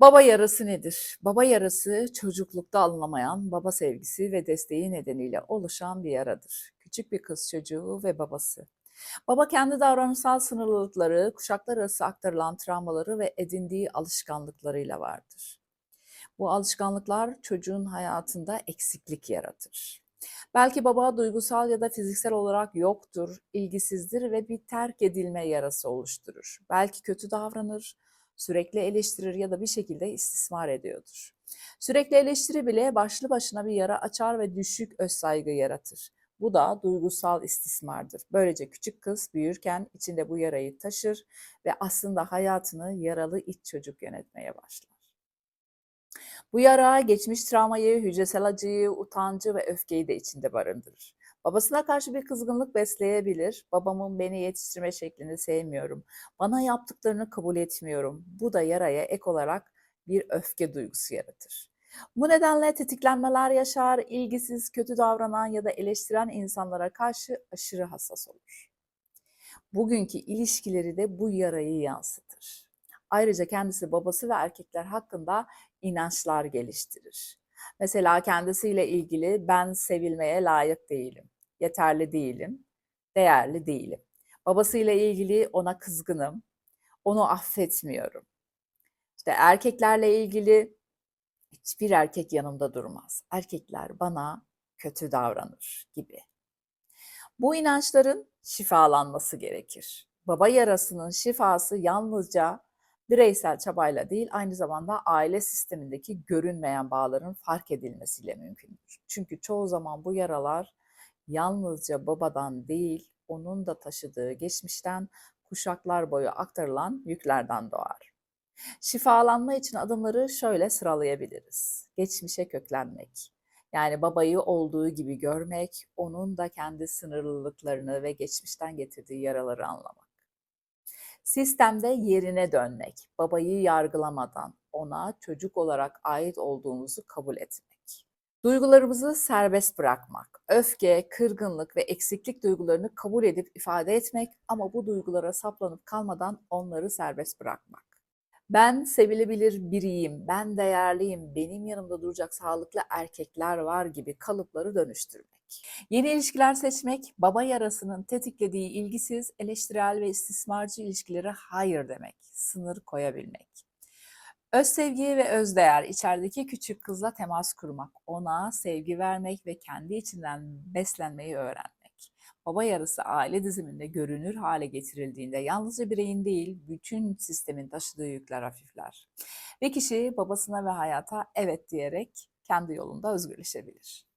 Baba yarası nedir? Baba yarası çocuklukta alınamayan baba sevgisi ve desteği nedeniyle oluşan bir yaradır. Küçük bir kız çocuğu ve babası. Baba kendi davranışsal sınırlılıkları, kuşaklar arası aktarılan travmaları ve edindiği alışkanlıklarıyla vardır. Bu alışkanlıklar çocuğun hayatında eksiklik yaratır. Belki baba duygusal ya da fiziksel olarak yoktur, ilgisizdir ve bir terk edilme yarası oluşturur. Belki kötü davranır, sürekli eleştirir ya da bir şekilde istismar ediyordur. Sürekli eleştiri bile başlı başına bir yara açar ve düşük özsaygı yaratır. Bu da duygusal istismardır. Böylece küçük kız büyürken içinde bu yarayı taşır ve aslında hayatını yaralı iç çocuk yönetmeye başlar. Bu yara geçmiş travmayı, hücresel acıyı, utancı ve öfkeyi de içinde barındırır. Babasına karşı bir kızgınlık besleyebilir. Babamın beni yetiştirme şeklini sevmiyorum. Bana yaptıklarını kabul etmiyorum. Bu da yaraya ek olarak bir öfke duygusu yaratır. Bu nedenle tetiklenmeler yaşar, ilgisiz, kötü davranan ya da eleştiren insanlara karşı aşırı hassas olur. Bugünkü ilişkileri de bu yarayı yansıtır. Ayrıca kendisi babası ve erkekler hakkında inançlar geliştirir. Mesela kendisiyle ilgili ben sevilmeye layık değilim, yeterli değilim, değerli değilim. Babasıyla ilgili ona kızgınım, onu affetmiyorum. İşte erkeklerle ilgili hiçbir erkek yanımda durmaz. Erkekler bana kötü davranır gibi. Bu inançların şifalanması gerekir. Baba yarasının şifası yalnızca bireysel çabayla değil aynı zamanda aile sistemindeki görünmeyen bağların fark edilmesiyle mümkündür. Çünkü çoğu zaman bu yaralar yalnızca babadan değil onun da taşıdığı geçmişten kuşaklar boyu aktarılan yüklerden doğar. Şifalanma için adımları şöyle sıralayabiliriz. Geçmişe köklenmek. Yani babayı olduğu gibi görmek, onun da kendi sınırlılıklarını ve geçmişten getirdiği yaraları anlamak. Sistemde yerine dönmek, babayı yargılamadan ona çocuk olarak ait olduğumuzu kabul etmek. Duygularımızı serbest bırakmak, öfke, kırgınlık ve eksiklik duygularını kabul edip ifade etmek ama bu duygulara saplanıp kalmadan onları serbest bırakmak. Ben sevilebilir biriyim, ben değerliyim, benim yanımda duracak sağlıklı erkekler var gibi kalıpları dönüştürmek. Yeni ilişkiler seçmek, baba yarasının tetiklediği ilgisiz, eleştirel ve istismarcı ilişkilere hayır demek, sınır koyabilmek. Öz sevgi ve öz değer içerideki küçük kızla temas kurmak, ona sevgi vermek ve kendi içinden beslenmeyi öğrenmek. Baba yarısı aile diziminde görünür hale getirildiğinde yalnızca bireyin değil, bütün sistemin taşıdığı yükler hafifler. Ve kişi babasına ve hayata evet diyerek kendi yolunda özgürleşebilir.